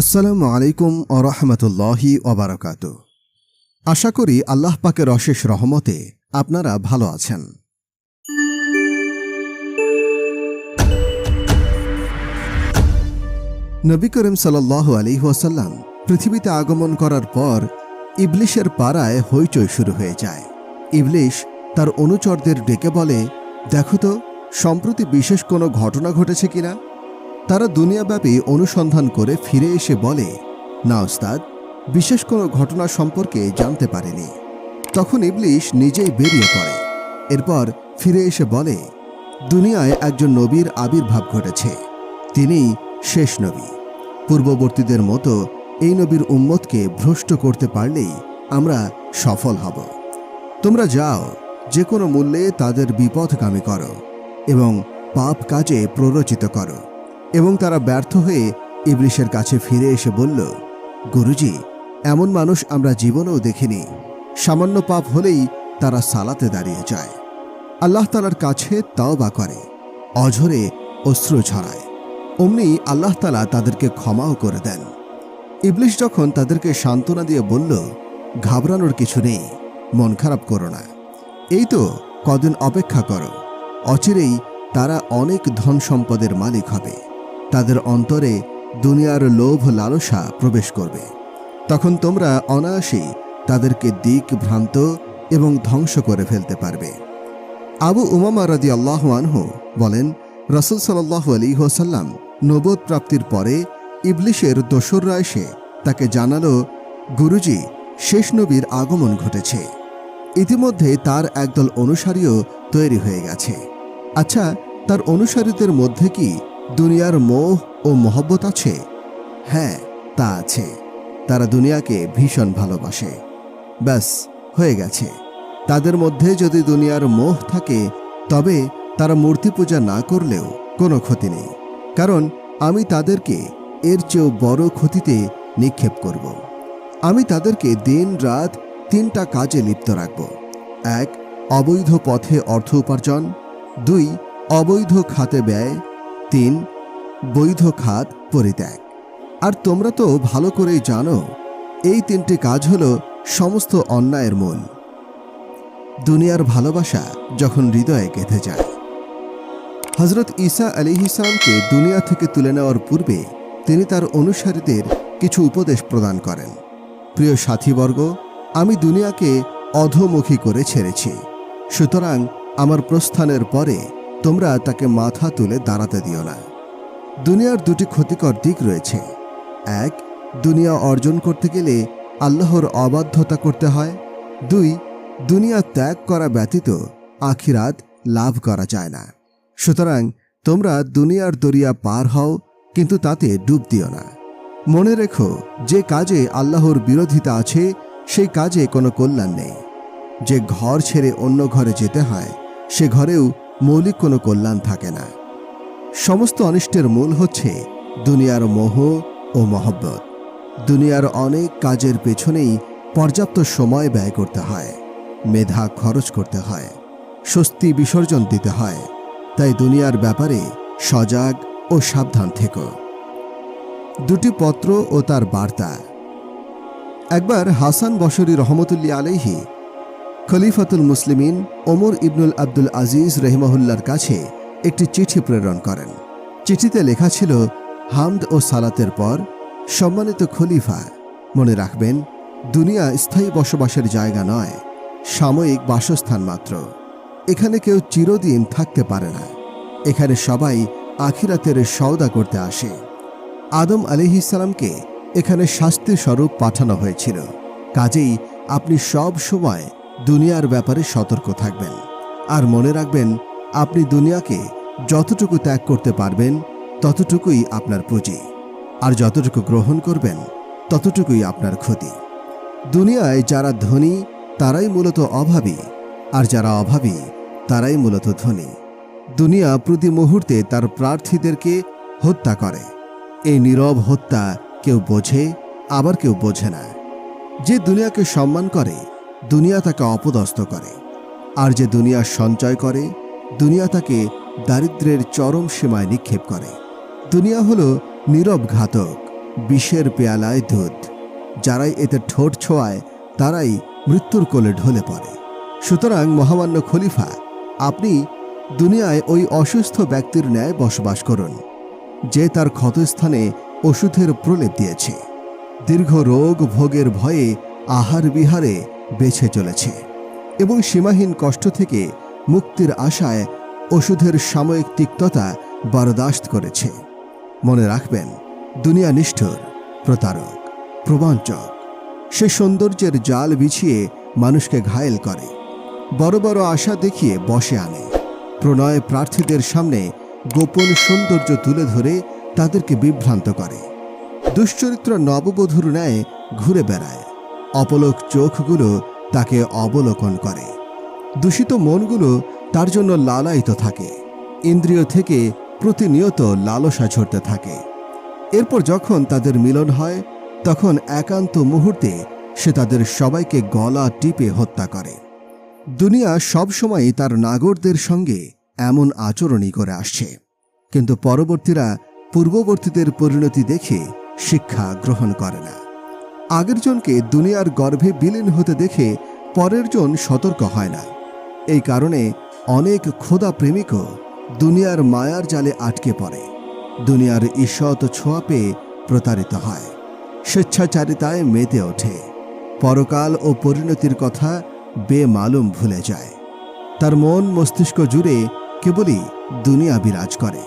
আসসালামু আলাইকুম ও রহমতুল্লাহি ওবরাকাত আশা করি আল্লাহ পাকের অশেষ রহমতে আপনারা ভালো আছেন। নবী করিম সাল্লাহ আলী ওয়াসাল্লাম পৃথিবীতে আগমন করার পর ইবলিশের পাড়ায় হইচই শুরু হয়ে যায়। ইবলিশ তার অনুচরদের ডেকে বলে, দেখো তো, সম্প্রতি বিশেষ কোনো ঘটনা ঘটেছে কিনা? তারা দুনিয়াব্যাপী অনুসন্ধান করে ফিরে এসে বলে, না ওস্তাদ, বিশেষ কোনো ঘটনা সম্পর্কে জানতে পারেনি। তখন ইবলিশ নিজেই বেরিয়ে পড়ে। এরপর ফিরে এসে বলে, দুনিয়ায় একজন নবীর আবির্ভাব ঘটেছে। তিনি শেষ নবী। পূর্ববর্তীদের মতো এই নবীর উম্মতকে ভ্রষ্ট করতে পারলেই আমরা সফল হব। তোমরা যাও যে কোনো মূল্যে তাদের বিপথগামী করো এবং পাপ কাজে প্ররোচিত করো। এবং তারা ব্যর্থ হয়ে ইবলিশের কাছে ফিরে এসে বলল, গুরুজি, এমন মানুষ আমরা জীবনেও দেখিনি। সামান্য পাপ হলেই তারা সালাতে দাঁড়িয়ে যায়। আল্লাহ তালার কাছে তাও বা করে, অঝরে অশ্রু ছড়ায়। অমনি আল্লাহ তালা তাদেরকে ক্ষমাও করে দেন। ইবলিশ যখন তাদেরকে সান্ত্বনা দিয়ে বলল, ঘাবড়ানোর কিছু নেই, মন খারাপ করো না। এই তো কদিন অপেক্ষা করো, অচিরেই তারা অনেক ধন সম্পদের মালিক হবে। তাদের অন্তরে দুনিয়ার লোভ লালসা প্রবেশ করবে। তখন তোমরা অনায়াসেই তাদেরকে দিক ভ্রান্ত এবং ধ্বংস করে ফেলতে পারবে। আবু উমামা রাদি আল্লাহ আনহু বলেন, রসুল সাল্লাহ আলী হোসাল্লাম নবোধ প্রাপ্তির পরে ইবলিশের দোসররা এসে তাকে জানালো, গুরুজি, শেষ নবীর আগমন ঘটেছে। ইতিমধ্যে তার একদল অনুসারীও তৈরি হয়ে গেছে। আচ্ছা তার অনুসারীদের মধ্যে কি দুনিয়ার মোহ ও মহব্বত আছে। হ্যাঁ তা আছে। তারা দুনিয়াকে ভীষণ ভালোবাসে। ব্যাস, হয়ে গেছে। তাদের মধ্যে যদি দুনিয়ার মোহ থাকে, তবে তারা মূর্তি পূজা না করলেও কোনো ক্ষতি নেই। কারণ আমি তাদেরকে এর চেয়েও বড় ক্ষতিতে নিক্ষেপ করব। আমি তাদেরকে দিন রাত তিনটা কাজে লিপ্ত রাখব। এক, অবৈধ পথে অর্থ উপার্জন। দুই, অবৈধ খাতে ব্যয়। তিন, বৈধ খাত পরিত্যাগ। আর তোমরা তো ভালো করেই জানো, এই তিনটি কাজ হল সমস্ত অন্যায়ের মূল। দুনিয়ার ভালোবাসা যখন হৃদয়ে গেঁথে যায়। হজরত ঈসা আলী ইসলামকে দুনিয়া থেকে তুলে নেওয়ার পূর্বে তিনি তার অনুসারীদের কিছু উপদেশ প্রদান করেন। প্রিয় সাথীবর্গ, আমি দুনিয়াকে অধোমুখী করে ছেড়েছি। সুতরাং আমার প্রস্থানের পরে তোমরা তাকে মাথা তুলে দাঁড়াতে দিও না। দুনিয়ার দুটি ক্ষতিকর দিক রয়েছে। এক, দুনিয়া অর্জন করতে গেলে আল্লাহর অবাধ্যতা করতে হয়। দুই, দুনিয়া ত্যাগ করা ব্যতীত আখিরাত লাভ করা যায় না। সুতরাং তোমরা দুনিয়ার দরিয়া পার হও, কিন্তু তাতে ডুব দিও না। মনে রেখো, যে কাজে আল্লাহর বিরোধিতা আছে, সেই কাজে কোনো কল্যাণ নেই। যে ঘর ছেড়ে অন্য ঘরে যেতে হয়, সে ঘরেও মৌলিক কোনো কল্যাণ থাকে না। সমস্ত অনিষ্টের মূল হচ্ছে দুনিয়ার মোহ ও মহব্বত। দুনিয়ার অনেক কাজের পেছনেই পর্যাপ্ত সময় ব্যয় করতে হয়, মেধা খরচ করতে হয়, স্বস্তি বিসর্জন দিতে হয়, তাই দুনিয়ার ব্যাপারে সজাগ ও সাবধান থেকো। দুটি পত্র ও তার বার্তা। একবার হাসান বসরি রহমতুল্লি আলাইহি খলিফাতুল মুসলিমিন ওমর ইবনুল আব্দুল আজিজ রেহমাহুল্লার কাছে একটি চিঠি প্রেরণ করেন। চিঠিতে লেখা ছিল, হামদ ও সালাতের পর সম্মানিত খলিফা, মনে রাখবেন, দুনিয়া স্থায়ী বসবাসের জায়গা নয়, সাময়িক বাসস্থান মাত্র। এখানে কেউ চিরদিন থাকতে পারে না। এখানে সবাই আখিরাতের সওদা করতে আসে। আদম আলিহিসাল্লামকে এখানে শাস্তি স্বরূপ পাঠানো হয়েছিল। কাজেই আপনি সব সময় দুনিয়ার ব্যাপারে সতর্ক থাকবেন। আর মনে রাখবেন, আপনি দুনিয়াকে যতটুকু ত্যাগ করতে পারবেন, ততটুকুই আপনার পুঁজি। আর যতটুকু গ্রহণ করবেন, ততটুকুই আপনার ক্ষতি। দুনিয়ায় যারা ধনী, তারাই মূলত অভাবী। আর যারা অভাবী, তারাই মূলত ধনী। দুনিয়া প্রতি মুহূর্তে তার প্রার্থীদেরকে হত্যা করে। এই নীরব হত্যা কেউ বোঝে, আবার কেউ বোঝে না। যে দুনিয়াকে সম্মান করে দুনিয়া তাকে অপদস্থ করে। আর যে দুনিয়া সঞ্চয় করে, দুনিয়া তাকে দারিদ্রের চরম সীমায় নিক্ষেপ করে। দুনিয়া হল নীরব ঘাতক, বিষের পেয়ালায় দুধ যারাই এতে ঠোঁট ছোঁয়ায়, তারাই মৃত্যুর কোলে ঢলে পড়ে। সুতরাং মহামান্য খলিফা, আপনি দুনিয়ায় ওই অসুস্থ ব্যক্তির ন্যায় বসবাস করুন, যে তার ক্ষতস্থানে ওষুধের প্রলেপ দিয়েছে। দীর্ঘ রোগ ভোগের ভয়ে আহার বিহারে বেছে চলেছে এবং সীমাহীন কষ্ট থেকে মুক্তির আশায় ওষুধের সাময়িক তিক্ততা বরদাস্ত করেছে। মনে রাখবেন, দুনিয়া নিষ্ঠুর, প্রতারক, প্রবঞ্চক। সে সৌন্দর্যের জাল বিছিয়ে মানুষকে ঘায়েল করে, বড় বড় আশা দেখিয়ে বসে আনে। প্রণয় প্রার্থীদের সামনে গোপন সৌন্দর্য তুলে ধরে তাদেরকে বিভ্রান্ত করে। দুশ্চরিত্র নববধূর ন্যায় ঘুরে বেড়ায়। অপলক চোখগুলো তাকে অবলোকন করে। দূষিত মনগুলো তার জন্য লালায়িত থাকে। ইন্দ্রিয় থেকে প্রতিনিয়ত লালসা ঝরতে থাকে। এরপর যখন তাদের মিলন হয়, তখন একান্ত মুহূর্তে সে তাদের সবাইকে গলা টিপে হত্যা করে। দুনিয়া সবসময়ই তার নাগরদের সঙ্গে এমন আচরণই করে আসছে। কিন্তু পরবর্তীরা পূর্ববর্তীদের পরিণতি দেখে শিক্ষা গ্রহণ করে না। আগের জনকে দুনিয়ার গর্ভে বিলীন হতে দেখে পরের জন সতর্ক হয় না। এই কারণে অনেক খোদা প্রেমিকও দুনিয়ার মায়ার জালে আটকে পড়ে। দুনিয়ার ঈষৎ ছোঁয়া পেয়ে প্রতারিত হয়। স্বেচ্ছাচারিতায় মেতে ওঠে। পরকাল ও পরিণতির কথা বেমালুম ভুলে যায়। তার মন মস্তিষ্ক জুড়ে কেবলই দুনিয়া বিরাজ করে।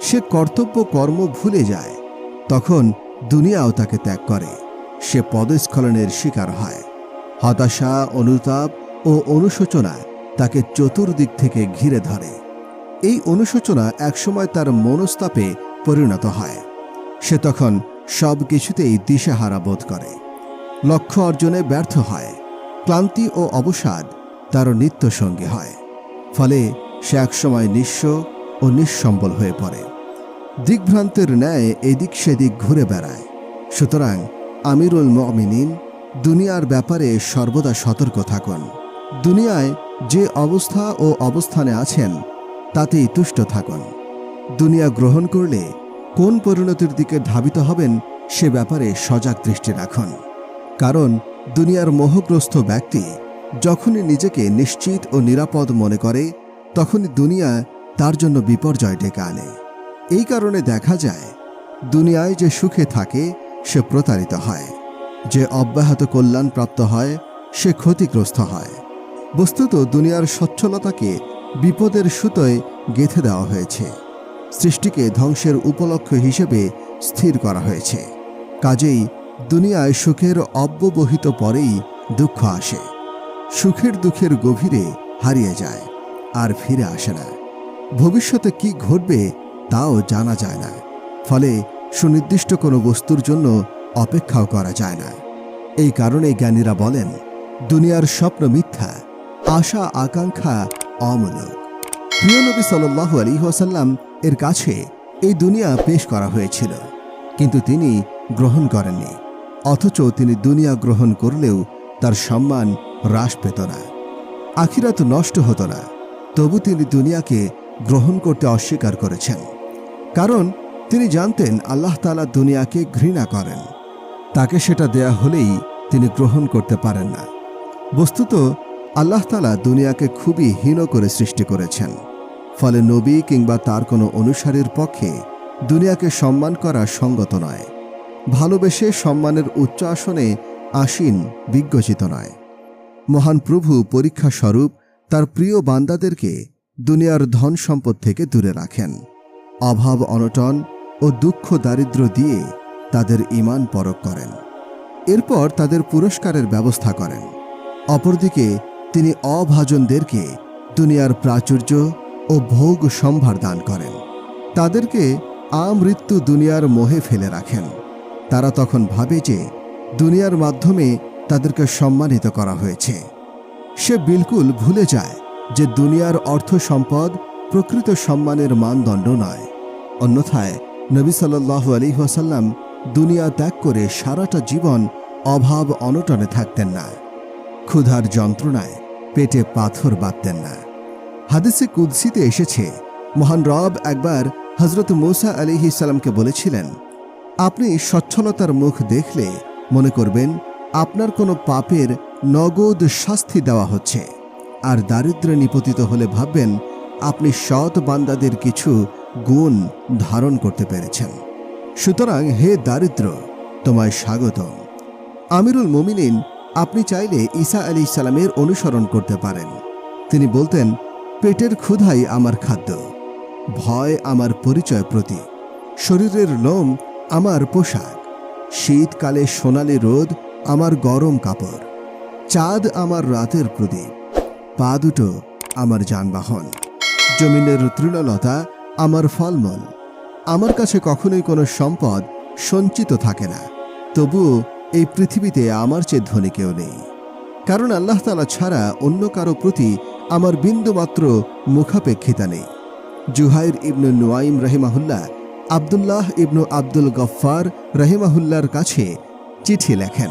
সে কর্তব্য কর্ম ভুলে যায়, তখন দুনিয়াও তাকে ত্যাগ করে। সে পদস্খলনের শিকার হয়। হতাশা, অনুতাপ ও অনুশোচনা তাকে চতুর্দিক থেকে ঘিরে ধরে। এই অনুশোচনা একসময় তার মনস্তাপে পরিণত হয়। সে তখন সব কিছুতেই দিশেহারা বোধ করে। লক্ষ্য অর্জনে ব্যর্থ হয়। ক্লান্তি ও অবসাদ তার নিত্য সঙ্গী হয়। ফলে সে একসময় নিঃস্ব ও নিঃসম্বল হয়ে পড়ে। দিগ্ভ্রান্তের ন্যায় এদিক সেদিক ঘুরে বেড়ায়। সুতরাং আমিরুল মমিনিন, দুনিয়ার ব্যাপারে সর্বদা সতর্ক থাকুন। দুনিয়ায় যে অবস্থা ও অবস্থানে আছেন, তাতেই তুষ্ট থাকুন। দুনিয়া গ্রহণ করলে কোন পরিণতির দিকে ধাবিত হবেন, সে ব্যাপারে সজাগ দৃষ্টি রাখুন। কারণ দুনিয়ার মোহগ্রস্ত ব্যক্তি যখনই নিজেকে নিশ্চিত ও নিরাপদ মনে করে, তখনই দুনিয়া তার জন্য বিপর্যয় ডেকে আনে। এই কারণে দেখা যায়, দুনিয়ায় যে সুখে থাকে সে প্রতারিত হয়। যে অব্যাহত কল্যাণ প্রাপ্ত হয়, সে ক্ষতিগ্রস্ত হয়। বস্তুত দুনিয়ার সচ্ছলতাকে বিপদের সুতোয় গেঁথে দেওয়া হয়েছে। সৃষ্টিকে ধ্বংসের উপলক্ষ হিসেবে স্থির করা হয়েছে। কাজেই দুনিয়ায় সুখের অব্যবহিত পরেই দুঃখ আসে। সুখের দুঃখের গভীরে হারিয়ে যায়, আর ফিরে আসে না। ভবিষ্যতে কি ঘটবে, তাও জানা যায় না। ফলে সুনির্দিষ্ট কোনো বস্তুর জন্য অপেক্ষাও করা যায় না। এই কারণে জ্ঞানীরা বলেন, দুনিয়ার স্বপ্ন মিথ্যা, আশা, আকাঙ্ক্ষা অমূলক। প্রিয় নবী সাল্লাহ আলী ওসাল্লাম এর কাছে এই দুনিয়া পেশ করা হয়েছিল, কিন্তু তিনি গ্রহণ করেননি, অথচ তিনি দুনিয়া গ্রহণ করলেও তার সম্মান হ্রাস পেত না, আখিরাত নষ্ট হতো না, তবু তিনি দুনিয়াকে গ্রহণ করতে অস্বীকার করেছেন। কারণ তিনি জানতেন আল্লাহ তালা দুনিয়াকে ঘৃণা করেন। তাকে সেটা দেয়া হলেই তিনি গ্রহণ করতে পারেন না। বস্তুত, আল্লাহ তালা দুনিয়াকে খুবই হীন করে সৃষ্টি করেছেন। ফলে নবী কিংবা তার কোনো অনুসারীর পক্ষে দুনিয়াকে সম্মান করা সঙ্গত নয়। ভালোবেসে সম্মানের উচ্চ আসনে আসীন, বিজ্ঞচিত নয়। মহান প্রভু পরীক্ষা স্বরূপ তার প্রিয় বান্দাদেরকে দুনিয়ার ধন সম্পদ থেকে দূরে রাখেন। অভাব অনটন ও দুঃখ দারিদ্র দিয়ে তাদের ইমান পরক করেন। এরপর তাদের পুরস্কারের ব্যবস্থা করেন। অপরদিকে তিনি অভাজনদেরকে দুনিয়ার প্রাচুর্য ও ভোগ সম্ভার দান করেন। তাদেরকে আমৃত্যু দুনিয়ার মোহে ফেলে রাখেন। তারা তখন ভাবে যে দুনিয়ার মাধ্যমে তাদেরকে সম্মানিত করা হয়েছে। সে বিলকুল ভুলে যায় যে দুনিয়ার অর্থ সম্পদ প্রকৃত সম্মানের মানদণ্ড নয়। অন্যথায় নবী সাল্লাহ আলী ওয়াসাল্লাম দুনিয়া ত্যাগ করে সারাটা জীবন অভাব অনটনে থাকতেন না, ক্ষুধার যন্ত্রণায় পেটে পাথর বাঁধতেন না। হাদিসে কুদ্সিতে এসেছে, মহান রব একবার হজরত মুসা আলী ইসালামকে বলেছিলেন, আপনি সচ্ছলতার মুখ দেখলে মনে করবেন আপনার কোনো পাপের নগদ শাস্তি দেওয়া হচ্ছে। আর দারিদ্র্যে নিপতিত হলে ভাববেন আপনি সৎ বান্দাদের কিছু গুণ ধারণ করতে পেরেছেন। সুতরাং হে দারিদ্র, তোমায় স্বাগত আমিরুল মুমিনিন, আপনি চাইলে ঈসা আলী ইসালামের অনুসরণ করতে পারেন। তিনি বলতেন, পেটের ক্ষুধাই আমার খাদ্য। ভয় আমার পরিচয় প্রতি। শরীরের লোম আমার পোশাক। শীতকালে সোনালি রোদ আমার গরম কাপড়। চাঁদ আমার রাতের প্রদীপ। পা দুটো আমার যানবাহন। জমিনের তৃণলতা আমার ফলমূল। আমার কাছে কখনোই কোনো সম্পদ সঞ্চিত থাকে না। তবুও এই পৃথিবীতে আমার চেয়ে ধনী কেউ নেই। কারণ আল্লাহ তালা ছাড়া অন্য কারও প্রতি আমার বিন্দুমাত্র মুখাপেক্ষিতা নেই। জুহাইর ইবনু নুয়াইম রহিমাহুল্লাহ, আবদুল্লাহ ইবনু আব্দুল গফফার রহিমাহুল্লার কাছে চিঠি লেখেন,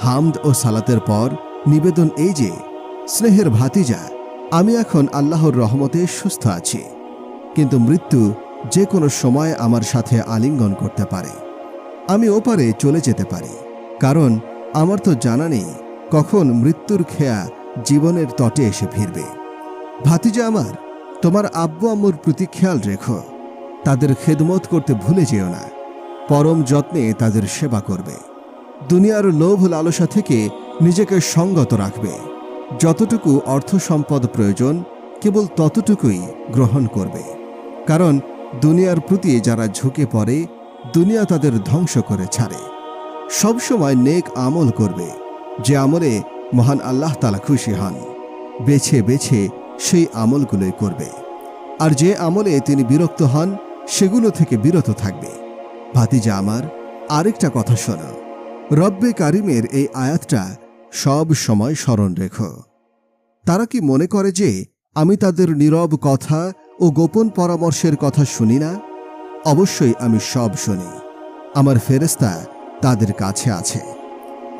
হামদ ও সালাতের পর নিবেদন এই যে, স্নেহের ভাতিজা, আমি এখন আল্লাহর রহমতে সুস্থ আছি। কিন্তু মৃত্যু যে কোনো সময় আমার সাথে আলিঙ্গন করতে পারে। আমি ওপারে চলে যেতে পারি, কারণ আমার তো জানা নেই কখন মৃত্যুর খেয়া জীবনের তটে এসে ফিরবে। ভাতিজা আমার, তোমার আব্বু আম্মুর প্রতি খেয়াল রেখো। তাদের খেদমত করতে ভুলে যেও না। পরম যত্নে তাদের সেবা করবে। দুনিয়ার লোভ লালসা থেকে নিজেকে সঙ্গত রাখবে। যতটুকু অর্থ সম্পদ প্রয়োজন, কেবল ততটুকুই গ্রহণ করবে। কারণ দুনিয়ার প্রতি যারা ঝুঁকে পড়ে, দুনিয়া তাদের ধ্বংস করে ছাড়ে। সবসময় নেক আমল করবে, যে আমলে মহান আল্লাহ তালা খুশি হন। বেছে বেছে সেই আমলগুলোই করবে। আর যে আমলে তিনি বিরক্ত হন, সেগুলো থেকে বিরত থাকবে। ভাতিজা আমার, আরেকটা কথা শোনো। রব্বে কারিমের এই আয়াতটা সব সময় স্মরণ রেখো। তারা কি মনে করে যে আমি তাদের নীরব কথা ও গোপন পরামর্শের কথা শুনি না, অবশ্যই আমি সব শুনি। আমার ফেরেস্তা তাদের কাছে আছে।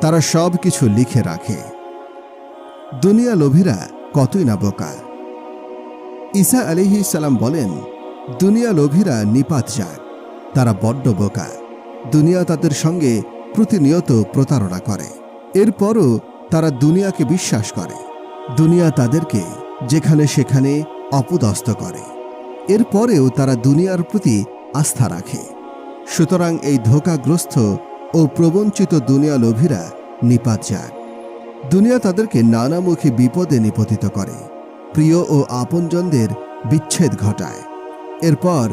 তারা সব কিছু লিখে রাখে। দুনিয়া লোভীরা কতই না বোকা ঈসা আলিহি সালাম বলেন, দুনিয়া লোভীরা নিপাত যাক তারা বড্ড বোকা। দুনিয়া তাদের সঙ্গে প্রতিনিয়ত প্রতারণা করে। এরপরও তারা দুনিয়াকে বিশ্বাস করে। দুনিয়া তাদেরকে যেখানে সেখানে অপদস্থ করে। এরপরেও তারা দুনিয়ার প্রতি আস্থা রাখে। সুতরাং এই ধোকাগ্রস্ত ও প্রবঞ্চিত দুনিয়া লোভীরা নিপাত যাক দুনিয়া তাদেরকে নানামুখী বিপদে নিপতিত করে। প্রিয় ও আপনজনদের বিচ্ছেদ ঘটায়। এরপর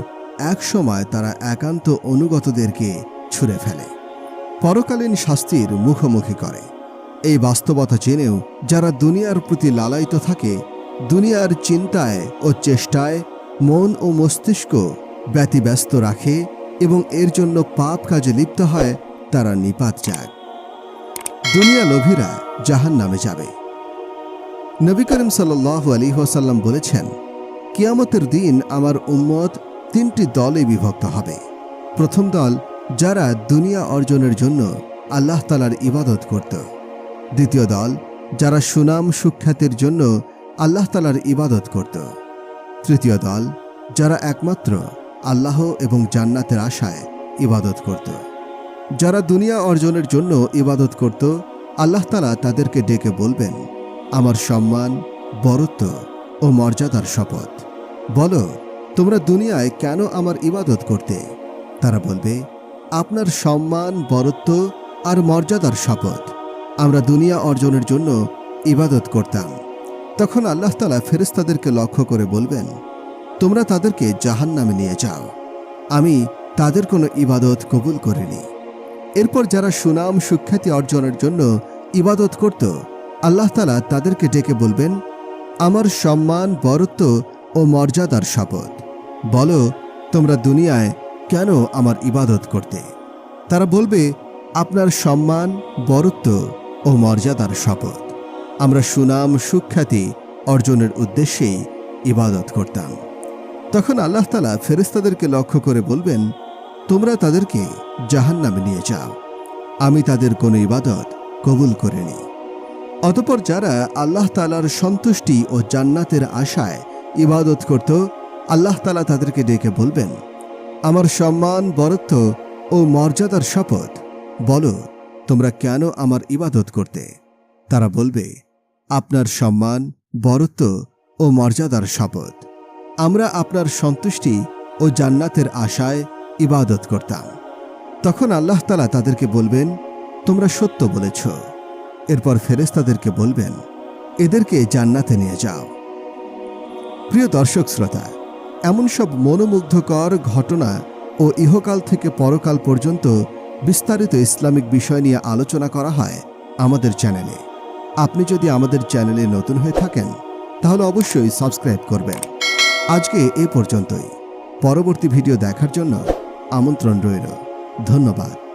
এক সময় তারা একান্ত অনুগতদেরকে ছুঁড়ে ফেলে। পরকালীন শাস্তির মুখোমুখি করে। এই বাস্তবতা জেনেও যারা দুনিয়ার প্রতি লালায়িত থাকে দুনিয়ার চিন্তায় ও চেষ্টায় মন ও মস্তিষ্ক ব্যতিব্যস্ত রাখে এবং এর জন্য পাপ কাজে লিপ্ত হয়, তারা নিপাত যায় দুনিয়া লোভীরা জাহান নামে যাবে। নবী করিম সাল্লাহ আলী ওয়াসাল্লাম বলেছেন, কিয়ামতের দিন আমার উম্মত তিনটি দলে বিভক্ত হবে। প্রথম দল, যারা দুনিয়া অর্জনের জন্য আল্লাহ তালার ইবাদত করত। দ্বিতীয় দল, যারা সুনাম সুখ্যাতির জন্য আল্লাহ তালার ইবাদত করত। তৃতীয় দল, যারা একমাত্র আল্লাহ এবং জান্নাতের আশায় ইবাদত করত। যারা দুনিয়া অর্জনের জন্য ইবাদত করত, আল্লাহ তালা তাদেরকে ডেকে বলবেন, আমার সম্মান, বরত্ব ও মর্যাদার শপথ। বলো, তোমরা দুনিয়ায় কেন আমার ইবাদত করতে? তারা বলবে, আপনার সম্মান, বরত্ব আর মর্যাদার শপথ। আমরা দুনিয়া অর্জনের জন্য ইবাদত করতাম। তখন আল্লাহ তালা ফেরেস্তাদেরকে লক্ষ্য করে বলবেন, তোমরা তাদেরকে জাহান নামে নিয়ে যাও। আমি তাদের কোনো ইবাদত কবুল করিনি। এরপর যারা সুনাম সুখ্যাতি অর্জনের জন্য ইবাদত করত, আল্লাহ তালা তাদেরকে ডেকে বলবেন, আমার সম্মান, বরত্ব ও মর্যাদার শপথ। বলো, তোমরা দুনিয়ায় কেন আমার ইবাদত করতে? তারা বলবে, আপনার সম্মান, বরত্ব ও মর্যাদার শপথ। আমরা সুনাম, সুখ্যাতি অর্জনের উদ্দেশ্যেই ইবাদত করতাম। তখন আল্লাহ তালা ফেরেস্তাদেরকে লক্ষ্য করে বলবেন, তোমরা তাদেরকে জাহান নামে নিয়ে যাও। আমি তাদের কোনো ইবাদত কবুল করিনি। অতপর যারা আল্লাহ তালার সন্তুষ্টি ও জান্নাতের আশায় ইবাদত করত, আল্লাহ তালা তাদেরকে ডেকে বলবেন, আমার সম্মান, বরত্ব ও ও মর্যাদার শপথ বলো তোমরা কেন আমার ইবাদত করতে? তারা বলবে আপনার সম্মান, বরত্ব ও মর্যাদার শপথ। আমরা আপনার সন্তুষ্টি ও জান্নাতের আশায় ইবাদত করতাম। তখন আল্লাহ তালা তাদেরকে বলবেন, তোমরা সত্য বলেছ। এরপর ফেরেশতাদেরকে বলবেন, এদেরকে জান্নাতে নিয়ে যাও। প্রিয় দর্শক শ্রোতা, এমন সব মনোমুগ্ধকর ঘটনা ও ইহকাল থেকে পরকাল পর্যন্ত বিস্তারিত ইসলামিক বিষয় নিয়ে আলোচনা করা হয় আমাদের চ্যানেলে। আপনি যদি আমাদের চ্যানেলে নতুন হয়ে থাকেন, তাহলে অবশ্যই সাবস্ক্রাইব করবেন। আজকে এ পর্যন্তই। পরবর্তী ভিডিও দেখার জন্য আমন্ত্রণ রইল। ধন্যবাদ।